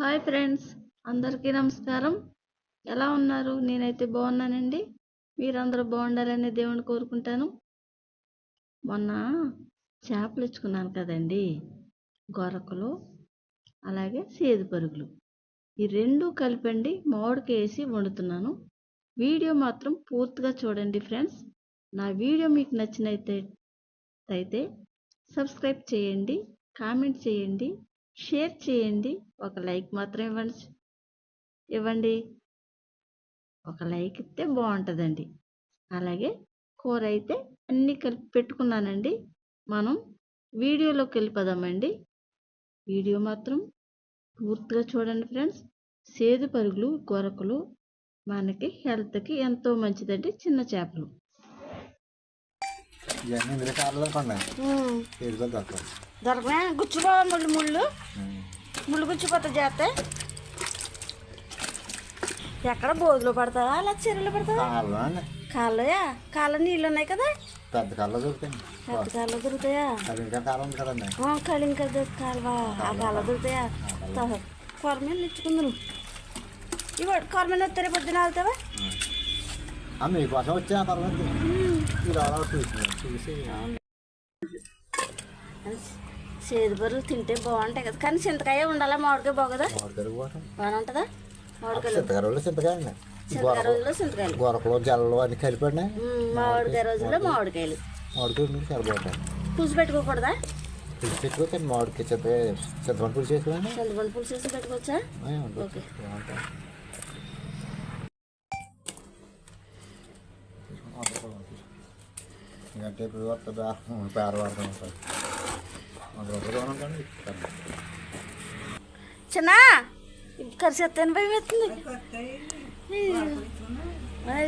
Hi friends అందరికీ నమస్కారం. ఎలా ఉన్నారు? నేనైతే బాగున్నానండి. మీరందరూ బాగుండాలని దేవుని కోరుకుంటాను. మొన్న చేపలు ఇచ్చుకున్నాను కదండి గొరకలు అలాగే సేదు పరుగులు. ఈ రెండు కలిపండి మామిడికి వేసి వండుతున్నాను. వీడియో మాత్రం పూర్తిగా చూడండి ఫ్రెండ్స్. నా వీడియో మీకు నచ్చినైతే అయితే సబ్స్క్రైబ్ చేయండి కామెంట్ చేయండి. షేర్ చేయండి. ఒక లైక్ మాత్రం ఇవ్వండి. ఇవ్వండి. ఒక లైక్ ఇస్తే బాగుంటుందండి. అలాగే కూర అయితే అన్నీ కలిపి పెట్టుకున్నానండి. మనం వీడియోలోకి వెళ్ళిపోదామండి. వీడియో మాత్రం పూర్తిగా చూడండి ఫ్రెండ్స్. సేదు పరుగులు గొరకలు మనకి హెల్త్కి ఎంతో మంచిదండి. చిన్న చేపలు. ఇవన్నీ ఇందులో ఏడుకో దొరకదు దొరకనే గుచ్చుకో ముళ్ళు ముళ్ళు. ముళ్ళు గుచ్చిపోతా చేస్తే ఎక్కడ బోధులు పడతావా? అలా చెరువులు పడతావా? కాళ్ళు కాళ్ళయా కాళ్ళ నీళ్ళు ఉన్నాయి కదా? పెద్ద కాళ్ళు దొరుకుతాయి. పెద్ద కాళ్ళు దొరుకుతాయా? ఇంకా కాలం ఉంది కదండి. కాలువా? ఆ కాళ్ళ దొరుకుతాయా? కొరమేలు ఇచ్చుకుందును ఇవి కొరమేలు వస్తారే పొద్దున వెళ్తావా మీకోసం వచ్చే ఆ సేదు బరువు తింటే బాగుంటాయి కదా. కానీ చింతకాయ ఉండాలా? మామిడికాయ బాగోదా? మామిడికాయలు పోవటం బాగానే ఉంటుందా? మామిడికాయలు. చింతకాయ రోజులు చింతకాయ అండి చింతకాయ రోజుల్లో చింతకాయలు. గొరకలు జల్లలు అన్ని కలిపండి ఉమ్, మామిడికాయ రోజుల్లో మామిడికాయలు. పులుసు పెట్టుకోకూడదా? పులుసు మామిడికాయ చింతకాయ చింతపండు పులుసు చింతపండు పులుసు వేసి పెట్టుకోవచ్చా? ఓకే. బాగుంటాయి ఎందుకంటే ఇప్పుడు వస్తుందా పేర ఉంటుంది. వంద రూపాయలు అనుకోండి చిన్న ఖర్చు ఎత్తాను భయం ఎత్తుంది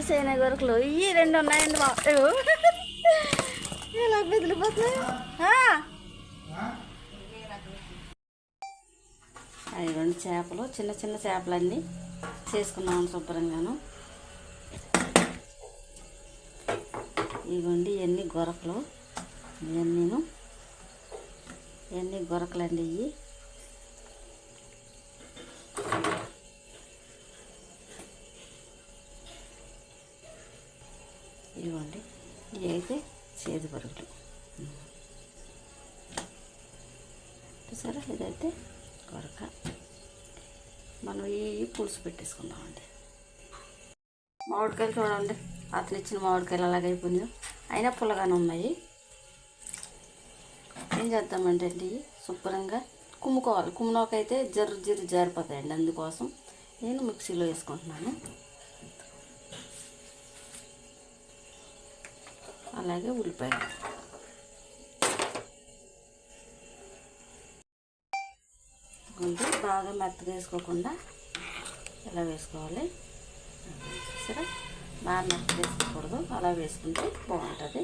సైనా గొరకలు ఇవి రెండు ఉన్నాయండి బాబు ఎలా బెదిలిపోతున్నాయి అవి రెండు చేపలు చిన్న చిన్న చేపలన్నీ చేసుకున్నాను శుభ్రంగాను. ఇగోండి ఇవన్నీ గొరకలు? ఇవన్నీను ఇవన్నీ గొరకలండి ఇవి ఇవ్వండి. ఇవి అయితే చేదు పరుగులు. సరే ఇదైతే కొరక మనం ఈ పులుసు పెట్టేసుకుందామండి. మామిడికాయలు చూడండి. అతను ఇచ్చిన మామిడికాయలు అలాగైపోయినాయి అయినా పుల్లగానే ఉన్నాయి. ఏం చేద్దామంటే అండి? శుభ్రంగా కుమ్ముకోవాలి. కుమ్మునోకైతే జర్రు జర్రు జారిపోతాయండి అందుకోసం నేను మిక్సీలో వేసుకుంటున్నాను. అలాగే ఉల్లిపాయ కొంచెం బాగా మెత్తగా వేసుకోకుండా ఇలా వేసుకోవాలి? సరే. బాగా వేసుకోకూడదు. అలా వేసుకుంటే బాగుంటుంది.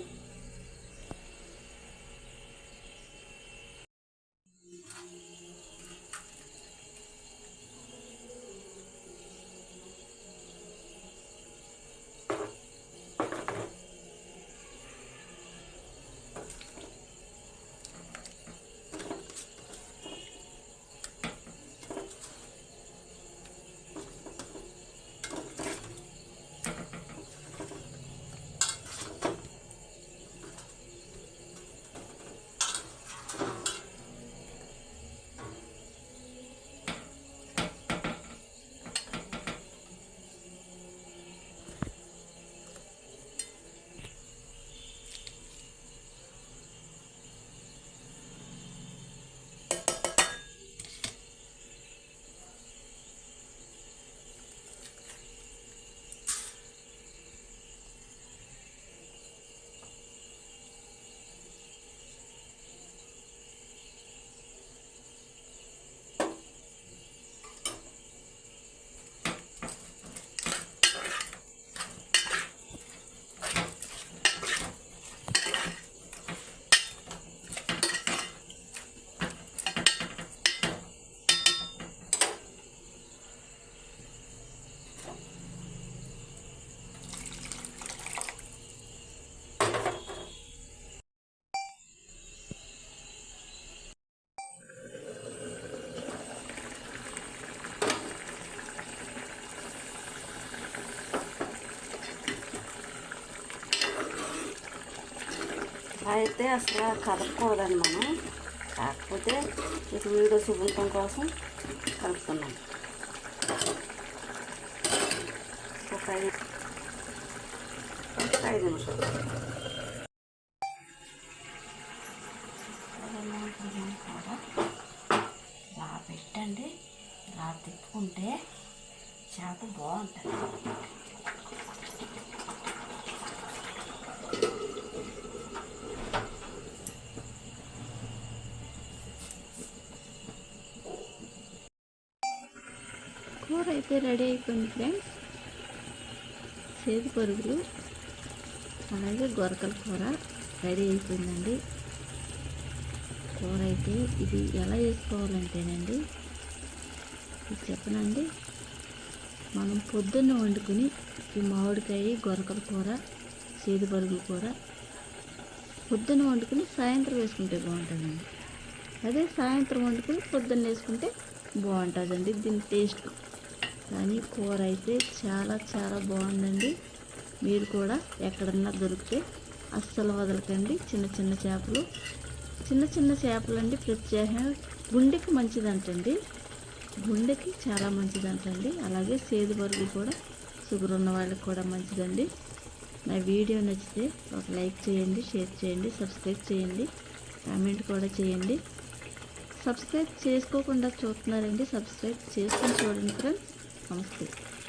అయితే అసలు కలపకూడదండి మనం. కాకపోతే ఇక వీడియో చూపించడం కోసం కలుపుతున్నాం. ఒక ఐదు ఒక ఐదు నిమిషాలు. ఇలా పెట్టండి. ఇలా తిప్పుకుంటే చేప బాగుంటుంది. కూర అయితే రెడీ అయిపోయింది ఫ్రెండ్స్. చేతి పరుగులు అలాగే గొరకల కూర రెడీ అయిపోయిందండి. కూర అయితే ఇది ఎలా వేసుకోవాలంటేనండి ఇది చెప్పనండి. మనం పొద్దున్న వండుకుని ఈ మామిడికాయ గొరకల కూర చేతి పరుగుల కూర పొద్దున్న వండుకుని సాయంత్రం వేసుకుంటే బాగుంటుందండి. అదే సాయంత్రం వండుకుని పొద్దున్న వేసుకుంటే బాగుంటుందండి దీని టేస్ట్. కానీ కూర అయితే చాలా చాలా బాగుందండి. మీరు కూడా ఎక్కడన్నా దొరికితే అస్సలు వదలకండి. చిన్న చిన్న చేపలు. చిన్న చిన్న చేపలు అండి ప్రత్యేకంగా గుండెకి మంచిదంటండి. గుండెకి చాలా మంచిదంటండి. అలాగే సేదు బరుగు కూడా షుగర్ ఉన్న వాళ్ళకి కూడా మంచిదండి. నా వీడియో నచ్చితే ఒక లైక్ చేయండి షేర్ చేయండి సబ్స్క్రైబ్ చేయండి కామెంట్ కూడా చేయండి. సబ్స్క్రైబ్ చేసుకోకుండా చూస్తున్నారండి. సబ్స్క్రైబ్ చేసుకొని చూడండి ఫ్రెండ్స్. 什么水？